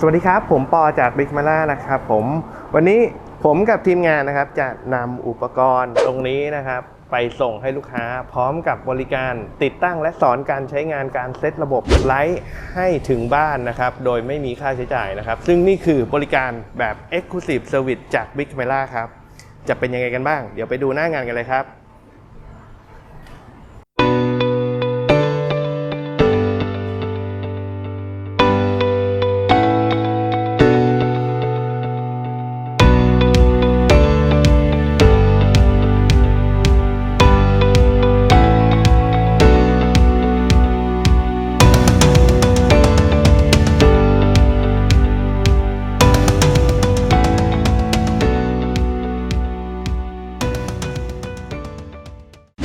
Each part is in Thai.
สวัสดีครับ ผมปอจากบิ๊กมาล่านะครับผมวันนี้ผมกับทีมงานนะครับจะนำอุปกรณ์ตรงนี้นะครับ ไปส่งให้ลูกค้าพร้อมกับบริการติดตั้งและสอนการใช้งานการเซตระบบไลท์ให้ถึงบ้านนะครับ โดยไม่มีค่าใช้จ่ายนะครับ ซึ่งนี่คือบริการแบบ Exclusive Service จาก Big Camera ครับ จะเป็นยังไงกันบ้าง เดี๋ยวไปดูหน้างานกันเลยครับ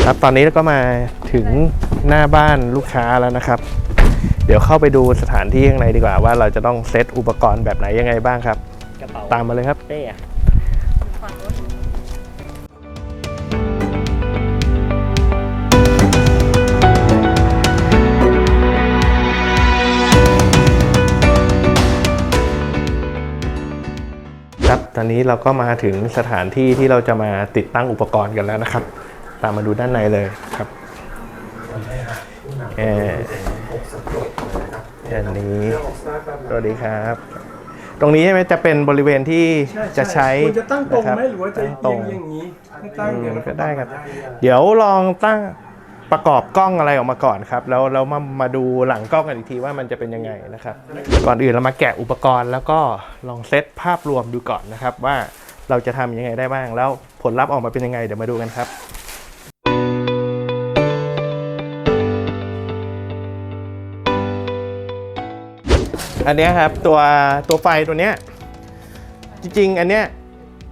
ครับตอนนี้เราก็มาถึงหน้าบ้านลูกค้าแล้วนะครับ เดี๋ยวเข้าไปดูสถานที่ข้างในดีกว่าว่าเราจะต้องเซตอุปกรณ์แบบไหนยังไงบ้างครับ กระเป๋าตามมาเลยครับ เป้อะครับตอนนี้เราก็มาถึงสถานที่ที่เราจะมาติดตั้งอุปกรณ์กันแล้วนะครับ ตามมาดูด้านในเลยครับเอออันนี้สวัสดีครับ ตรงนี้ใช่ไหมจะเป็นบริเวณที่จะใช้ควรจะตั้งตรงไหมนะคบหรือว่าจะตั้งตรงเอียงอย่างนี้ถ้าตั้งอืเดี๋ยวมเราก็ได้ครับ เดี๋ยวลองตั้งประกอบกล้องอะไรออกมาก่อนครับ แล้วเรามามาดูหลังกล้องกันอีกทีว่ามันจะเป็นยังไงนะครับ ก่อนอื่นเรามาแกะอุปกรณ์ แล้วก็ลองเซตภาพรวมดูก่อนนะครับว่าเราจะทำยังไงได้บ้างแล้วผลลัพธ์ออกมาเป็นยังไงเดี๋ยวมาดูกันครับ อันนี้ครับตัวตัวไฟตัวเนี้ยจริงๆ อันเนี้ย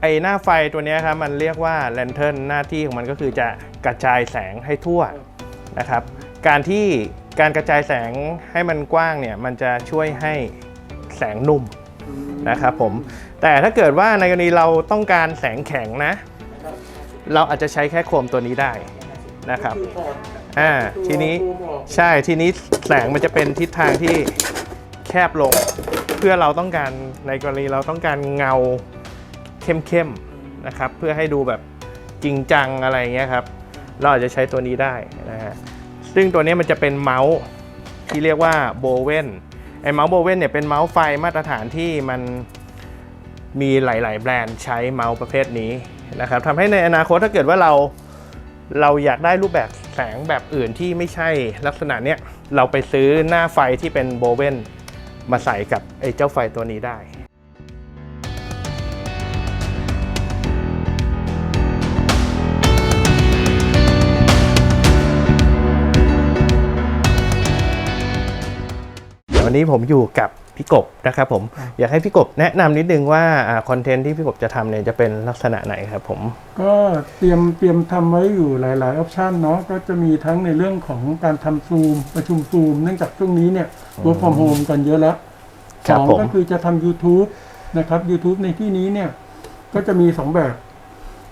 ไอหน้าไฟตัวเนี้ยครับมันเรียกว่าแลนเทิร์นหน้าที่ของมันก็คือจะกระจายแสงให้ทั่วนะครับ การที่การกระจายแสงให้มันกว้างเนี่ยมันจะช่วยให้แสงนุ่มนะครับผมแต่ถ้าเกิดว่าในกรณีเราต้องการแสงแข็งนะ เราอาจจะใช้แค่โคมตัวนี้ได้นะครับอ่าทีนี้ใช่ทีนี้แสงมันจะเป็นทิศทางที่ แคบลง เพื่อเราต้องการในกรณีเราต้องการเงาเข้มๆนะครับ เพื่อให้ดูแบบจริงจังอะไรเงี้ยครับ เราอาจจะใช้ตัวนี้ได้นะฮะซึ่งตัวนี้มันจะเป็นเมาส์ที่เรียกว่าโบเวนไอเมาส์โบเวนเนี่ยเป็นเมาส์ไฟมาตรฐานที่มันมีหลาย ๆ แบรนด์ใช้เมาส์ประเภทนี้นะครับทำให้ในอนาคตถ้าเกิดว่าเราเราอยากได้รูปแบบแสงแบบอื่นที่ไม่ใช่ลักษณะเนี้ยเราไปซื้อหน้าไฟที่เป็นโบเวน มาใส่กับไอ้เจ้าไฟตัวนี้ได้วันนี้ผมอยู่กับพี่กบนะครับผมอยากให้พี่กบแนะนำนิดนึงว่าคอนเทนต์ที่พี่กบจะทำเนี่ยจะเป็นลักษณะไหนครับผม ก็เตรียมเตรียมทำไว้อยู่หลายๆออปชันเนาะก็จะมีทั้งในเรื่องของการทำซูมประชุมซูม เนื่องจากช่วงนี้เนี่ย work from home กันเยอะแล้วคสรับองผมก็คือจะทำ YouTube นะครับ YouTube ในที่นี้เนี่ย ก็จะมีสองแบบ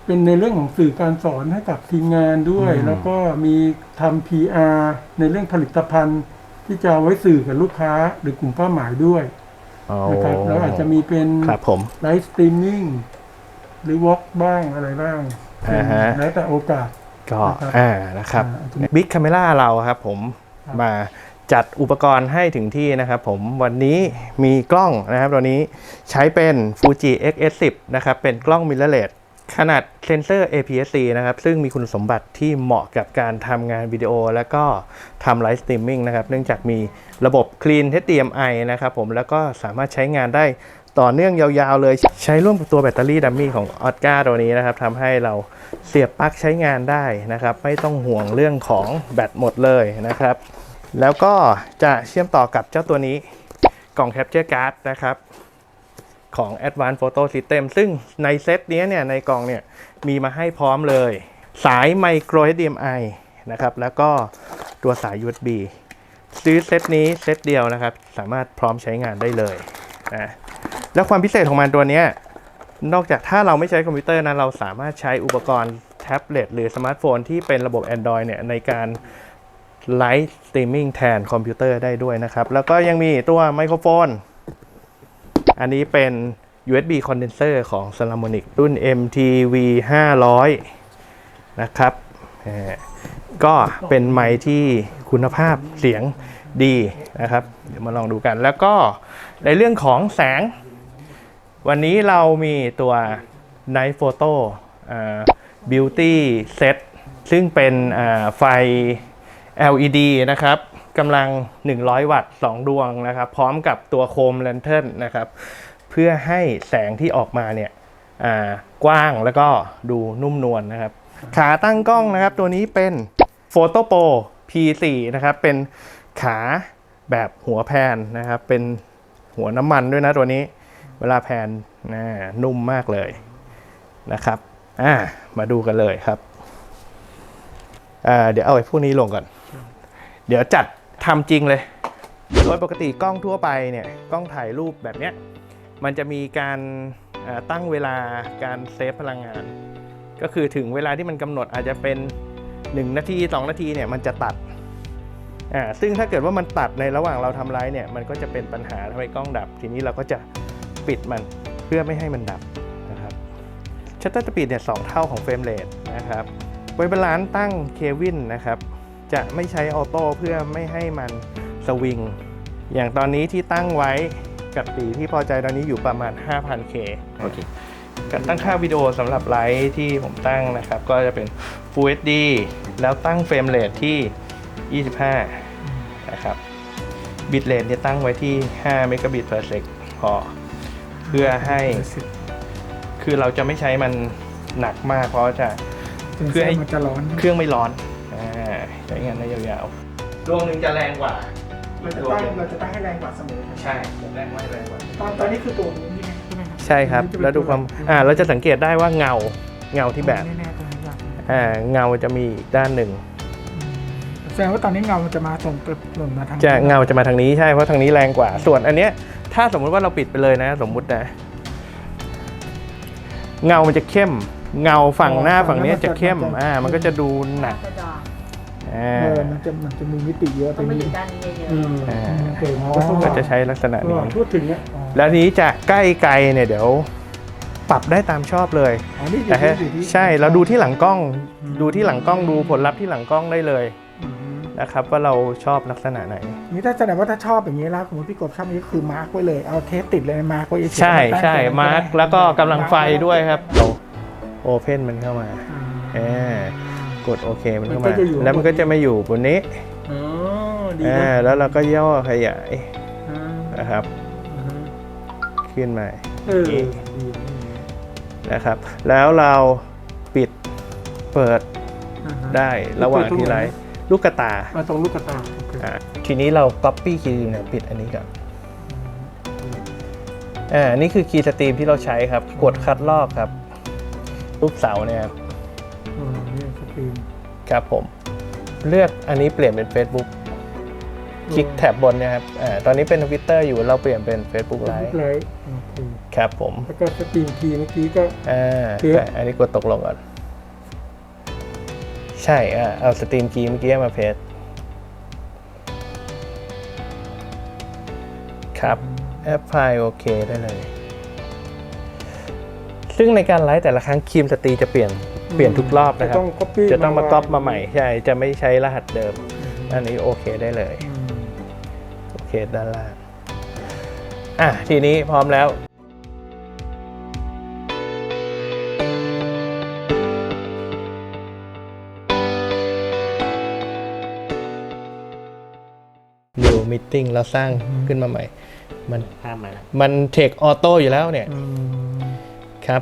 เป็นในเรื่องของสื่อการสอนให้กับทีมงานด้วย แล้วก็มีทำ PR ในเรื่องผลิตภัณฑ์ ที่จะเอาไว้สื่อกับลูกค้าหรือกลุ่มเป้าหมายด้วยอ๋อนะครับแล้วอาจจะมีเป็นครับผมไลฟ์สตรีมมิ่งหรือวอล์กบ้างอะไรบ้างอ่าฮะแล้วแต่โอกาสก็นะครับอ่านะครับอ่าอาจจะมีบิ๊กคาเมล่าเราครับผมครับมาจัดอุปกรณ์ให้ถึงที่นะครับผมวันนี้มีกล้องนะครับตัวนี้ใช้เป็น Fuji X-S10 นะครับเป็นกล้อง mirrorless ขนาดเซนเซอร์ APS-C นะครับ ซึ่งมีคุณสมบัติที่เหมาะกับการทำงานวิดีโอ แล้วก็ทำไลฟ์สตรีมมิ่งนะครับ เนื่องจากมีระบบ Clean HDMI นะครับผม แล้วก็สามารถใช้งานได้ต่อเนื่องยาวๆเลย ใช้ร่วมกับตัวแบตเตอรี่ดัมมี่ของ o อ g a ตัวนี้นะครับทำให้เราเสียบปลั๊กใช้งานได้นะครับ ไม่ต้องห่วงเรื่องของแบตหมดเลยนะครับ แล้วก็จะเชื่อมต่อกับเจ้าตัวนี้กล่อง Capture Card นะครับ ของ Advanced Photo System ซึ่งในเซตนี้เนี่ยในกล่องเนี่ยมีมาให้พร้อมเลย สาย Micro HDMI นะครับ แล้วก็ตัวสาย USB ซื้อเซตนี้เซตเดียวนะครับ สามารถพร้อมใช้งานได้เลยนะแล้วความพิเศษของมันตัวเนี้ยนอกจากถ้าเราไม่ใช้คอมพิวเตอร์นะเราสามารถใช้อุปกรณ์แท็บเล็ตหรือสมาร์ทโฟนที่เป็นระบบ Android เนี่ยในการไลฟ์สตรีมมิ่งแทนคอมพิวเตอร์ได้ด้วยนะครับ แล้วก็ยังมีตัวไมโครโฟน อันนี้เป็น USB condenser ของ s a l a m o n i c รุ่น MTV 500 นะครับ ก็เป็นไมค์ที่คุณภาพเสียงดีนะครับ เดี๋ยวมาลองดูกัน แล้วก็ในเรื่องของแสง วันนี้เรามีตัว Night Photo Beauty Set ซึ่งเป็นไฟ LED นะครับ กำลัง 100 วัตต์ 2 ดวงนะครับ พร้อมกับตัวโคมแลนเทิร์นนะครับ เพื่อให้แสงที่ออกมาเนี่ยอ่ากว้างแล้วก็ดูนุ่มนวลนะครับ ขาตั้งกล้องนะครับ ตัวนี้เป็น Photo Pro P4 นะครับ เป็นขาแบบหัวแพนนะครับ เป็นหัวน้ำมันด้วยนะตัวนี้ เวลาแพนนะนุ่มมากเลยนะครับอ่ามาดูกันเลยครับอ่าเดี๋ยวเอาไอ้พวกนี้ลงก่อน เดี๋ยวจัด ทำจริงเลย โดยปกติกล้องทั่วไปเนี่ยกล้องถ่ายรูปแบบเนี้ยมันจะมีการตั้งเวลาการเซฟพลังงาน ก็คือถึงเวลาที่มันกำหนดอาจจะเป็น 1 นาที 2 นาทีเนี่ยมันจะตัดอ่าซึ่งถ้าเกิดว่ามันตัดในระหว่างเราทำไลฟ์เนี่ยมันก็จะเป็นปัญหาทำให้กล้องดับ ทีนี้เราก็จะปิดมันเพื่อไม่ให้มันดับนะครับชัตเตอร์สปีดเนี่ยสองเท่าของเฟรมเรทนะครับไว้บาลานซ์ตั้งเควินนะครับ จะไม่ใช้ออโต้เพื่อไม่ให้มันสวิง อย่างตอนนี้ที่ตั้งไว้กับสีที่พอใจตอนนี้อยู่ประมาณ 5,000K โอเคการตั้งค่าวิดีโอสำหรับไลฟ์ที่ผมตั้งนะครับ ก็จะเป็น Full HD แล้วตั้งเฟรมเรทที่ 25 นะครับบิตเรทเนี่ยตั้งไว้ที่ 5 เมกะบิต per sec พอ เพื่อให้ คือเราจะไม่ใช้มันหนักมากเพราะจะเพื่อให้มันจะร้อนเครื่องไม่ร้อนอ่า ใช้งานได้ยาวๆดวงหนึ่งจะแรงกว่าเราจะตั้งเราจะตั้งให้แรงกว่าเสมอใช่แรงไม่แรงกว่าตอนตอนนี้คือตัวนี้นี่ไงใช่ไหมครับใช่ครับ แล้วดูความอ่าเราจะสังเกตได้ว่าเงาเงาที่แบบแน่ๆตรงนี้อยากรู้อ่าเงาจะมีอีกด้านหนึ่งแสดงว่าตอนนี้เงามันจะมาส่งกลับหล่นมาทางจะเงาจะมาทางนี้ใช่เพราะทางนี้แรงกว่า ส่วนอันเนี้ยถ้าสมมุติว่าเราปิดไปเลยนะ สมมุตินะเงามันจะเข้ม เงาฝั่งหน้าฝั่งเนี้ยจะเข้มอ่ามันก็จะดูหนักกระดาษอ่า เออมันจะมันจะมีมิติเยอะไปต้องมาอนิดยู่ด้านนี้เยอะอืมอ่า เก่งก็จะใช้ลักษณะเอนี้อพูดถึงเนี่ยอ๋อแล้วนี้จะใกล้ไกลเนี่ยเดี๋ยวปรับได้ตามชอบเลยอ๋อนี่อยู่แต่ที่ให้อยู่ที่ใช่เราดูที่หลังกล้องอืมดูที่หลังกล้องดูผลลัพธ์ที่หลังกล้องได้เลยอืมนะครับ ว่าเราชอบลักษณะไหน นี่ถ้าแสดงว่าถ้าชอบอย่างนี้แล้วสมมติพี่กบชอบนี้คือมาร์กไว้เลยเอาเทปติดเลยมาร์กไว้เฉยๆใช่ตั้งใช่แต่มาร์กแล้วก็กำลังไฟด้วยครับเราโอเพนมันเข้ามา อืม เออ กดโอเคมันเข้ามันมา ก็จะอยู่ แล้วมันก็จะมาอยู่บนนี้อ๋อดีอ่านะแล้วเราก็ย่อขยายอ่านะครับอืมขึ้นมาเออดีนะครับ แล้วเราปิดเปิดอ่าฮะ ได้ระหว่างที่ไลฟ์ลูกกระตามาตรงลูกกระตาโอเคอะทีนี้เรา Copy คีย์เนี่ยปิดอันนี้ก่อนอ่านี่คือคีย์สตรีมที่เราใช้ครับกดคัดลอกครับรูปเสาเนี่ยครับอืมนี่สตรีม ครับผม เลือกอันนี้เปลี่ยนเป็น Facebook คลิกแท็บบนเนะครับอ่าตอนนี้เป็น Twitter อยู่เราเปลี่ยนเป็น Facebook ไล Live ฟ์ไลฟ์โอเคครับผม แล้วก็สตรีมทีเมื่อกี้ก็อ่าโอเคก็อันนี้กดตกลงก่อน ใช่อ่าเอาสตรีมคีย์เมื่อกี้มาเพจครับแอปไฟล์โอเคได้เลย ซึ่งในการไลฟ์แต่ละครั้งคีมสตรีจะเปลี่ยน เปลี่ยนทุกรอบนะคจะรับต้อง copy จะต้องมาก๊อปมาใหม่อืใช่จะไม่ใช้รหัสเดิม อันนี้โอเคได้เลยมโอเคด้านล่างอะทีนี้พร้อมแล้ว New Meeting เราสร้างขึ้นมาใหม่ มันมันเทคออโต้อยู่แล้วเนี่ยอืมครับ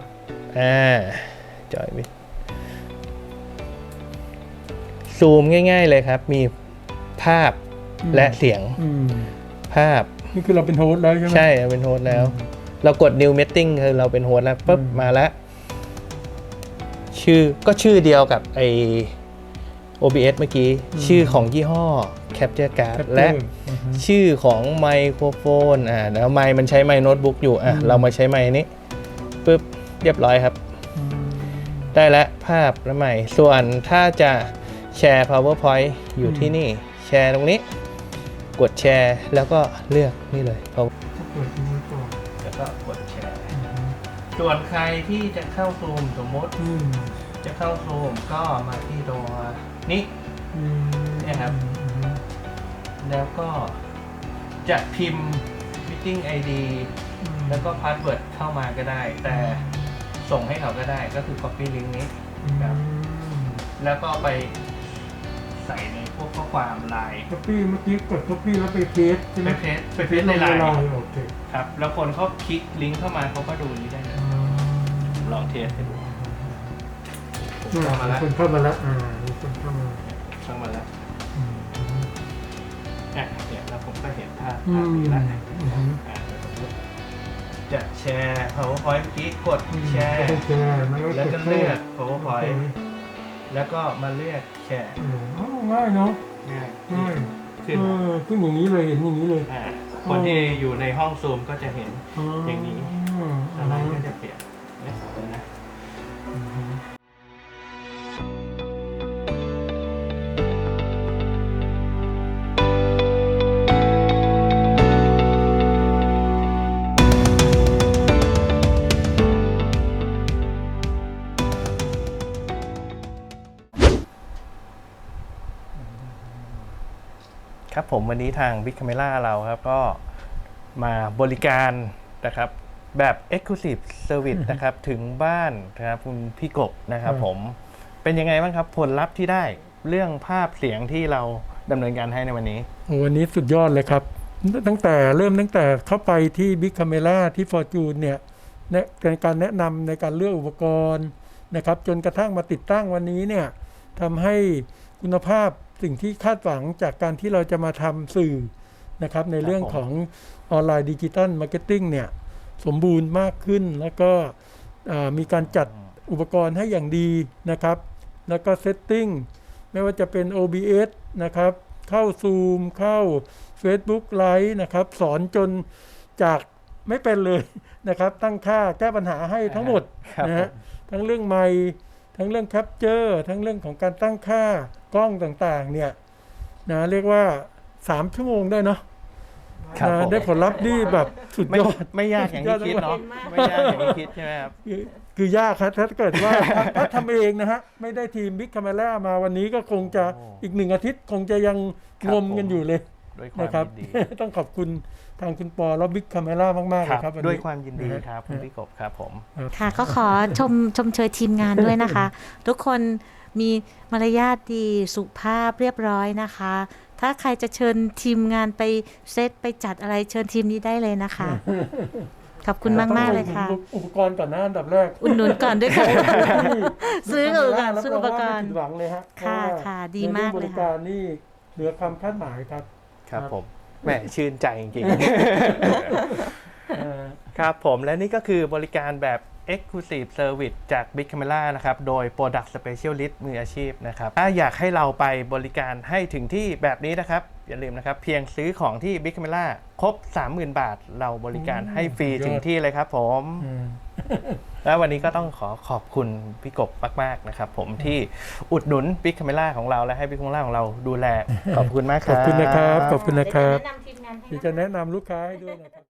อ่า จอยมิ ซูมง่าย ๆเลยครับ มีภาพและเสียงอืมภาพ นี่คือเราเป็นโฮสต์แล้วใช่ไหม ใช่เราเป็นโฮสต์แล้ว เรากด new meeting คือเราเป็นโฮสต์แล้วปุ๊บอืม มาแล้ว ชื่อก็ชื่อเดียวกับไอ OBS เมื่อกี้ ชื่อของยี่ห้อ Capture Card และ อือฮึ ชื่อของไมโครโฟนอ่าแล้วไมค์มันใช้ไมค์โน้ตบุ๊กอยู่อะอืม เรามาใช้ไมค์นี้ปุ๊บเรียบร้อยครับอืมได้แล้วภาพและใหม่ส่วนถ้าจะ แชร์ PowerPoint อยู่ที่นี่ แชร์ตรงนี้ กดแชร์แล้วก็เลือกนี่เลย Power- เปิดตรงนี้ก่อนอแล้วก็กดแชร์ ส่วนใครที่จะเข้าซูมสมมติอืมจะเข้าซูมก็มาที่ตัวนี้ อืมเนี่ยครับแล้วก็จะพิมพ์ meeting ID แล้วก็พาสเวิร์ดเข้ามาก็ได้ แต่ส่งให้เขาก็ได้ก็คือ copy link นี้ครับแล้วก็ไป ใส่ในพวกข้อความไลน์ก๊อปปี้เมื่อกี้กดก๊อปปี้แล้วไปเพจใช่ไหไปมเพจไปเพจในไลน์โอเคครับ แล้วคนเขาคลิกลิงก์เข้ามาเขาก็ดูนี้ได้เลยลองเทสให้ดูผมเข้ามาแล้วคนเข้ามาแล้วอ่ามีคนเข้ามาเข้ามาแล้วอืมอะเนี่ยแล้วผมก็เห็นภาพอืภาพมนี้แล้วอืมอะแล้วผมก็จะแชร์ powerpoint เมื่อกี้กดแชร์แชร์มันแล้วก็เลือกโอ powerpoint เคแล้วก็มาเลือกแชร์อืมอ้าว ง่ายเนาะง่ายง่ายขึ้นเออขึ้นอย่างนี้เลยเห็นอย่างนี้เลย อ่าคนที่อยู่ในห้องซูมก็จะเห็นอย่างนี้มอะไรก็จ วันนี้ทาง Big Camera เราครับก็มาบริการนะครับแบบ Exclusive Service นะครับถึงบ้านนะครับคุณพี่กบนะครับผมเป็นยังไงบ้างครับผลลัพธ์ที่ได้เรื่องภาพเสียงที่เราดำเนินการให้ในวันนี้โอ้วันนี้สุดยอดเลยครับ ตั้งแต่เริ่มตั้งแต่เข้าไปที่ Big Camera ที่ Fortune เนี่ยในในการแนะนำในการเลือกอุปกรณ์นะครับจนกระทั่งมาติดตั้งวันนี้เนี่ยทำให้คุณภาพ สิ่งที่คาดหวังจากการที่เราจะมาทำสื่อนะครับ ในเรื่องผมของออนไลน์ดิจิตอลมาร์เก็ตติ้งเนี่ย สมบูรณ์มากขึ้นแล้วก็อ่ามีการจัดอุปกรณ์ให้อย่างดีนะครับ แล้วก็เซตติ้งไม่ว่าจะเป็น OBS นะครับ เข้า Zoom เข้า Facebook Live นะครับ สอนจนจากไม่เป็นเลยนะครับ ตั้งค่าแก้ปัญหาให้ทั้งหมดครับนะผฮะมทั้งเรื่องไมค์ ทั้งเรื่องแคปเจอร์ทั้งเรื่องของการตั้งค่ากล้องต่างๆ เนี่ยนะเรียกว่า 3 ชั่วโมงได้เนาะครับนะผมได้ผลลัพธ์ที่แบบสุดไม่ยอด ไม่ยากอย่างที่คิดเนาะไม่ยากอย่างที่คิดใช่ไหมครับ คือคือยากครับถ้าเกิดว่า ถ้าถ้าทำเองนะฮะ ไม่ได้ทีมบิ๊กคาเมล่ามาวันนี้ก็คงจะโอ้อีกหนึ่งอาทิตย์ คงจะยังครับงมกันอยู่เลย ด้วยความนะครับยินดี ต้องขอบคุณทางคุณปอและบิ๊กคาเมล่ามากๆเลยครับนนี้ ด้วยความยินดีนะฮะครับคุณพี่กบครับผม ค่ะก็ขอชมชมเชยทีมงานด้วยนะคะ ทุกคนมีมารยาทดีสุภาพเรียบร้อยนะคะ ถ้าใครจะเชิญทีมงานไปเซตไปจัดอะไรเชิญทีมนี้ได้เลยนะคะ ขอบคุณมากมากๆเลยค่ะ ต้องอุปกรณ์ก่อนหน้าอันดับแรกอุดหนุนก่อนด้วยค่ะที่ซื้ออุปกรณ์ รับซื้ออุปกรณ์ว่าไม่ผิดหวังเลยฮะค่ะเพราว่าค่ะดีมากเลยในค่ะรื่องบริการนี่เหลือความคาดหมายครับ ครับครับผมแหมชื่นใจจริงเอ่อๆครับผมและนี่ก็คือบริการแบบ Exclusive Service จาก Big Camera นะครับ โดย Product Specialist มืออาชีพนะครับ ถ้าอยากให้เราไปบริการให้ถึงที่แบบนี้นะครับ อย่าลืมนะครับ เพียงซื้อของที่ Big Camera ครบ 30,000 บาท เราบริการให้ฟรีถึงที่เลยครับผมอืม แล้ววันนี้ก็ต้องขอขอบคุณพี่กบมากๆนะครับผมที่อุดหนุน Big Camera ของเราและให้ Big Camera ของเราดูแลขอบคุณมากคขรัอบ บคุณนะครับ ขอบคุณนะครับ เดี๋ยวจะแนะนำทีมงานให้เดี๋ยวจะแนะนำลูกค้าให้ด้วยนะครับ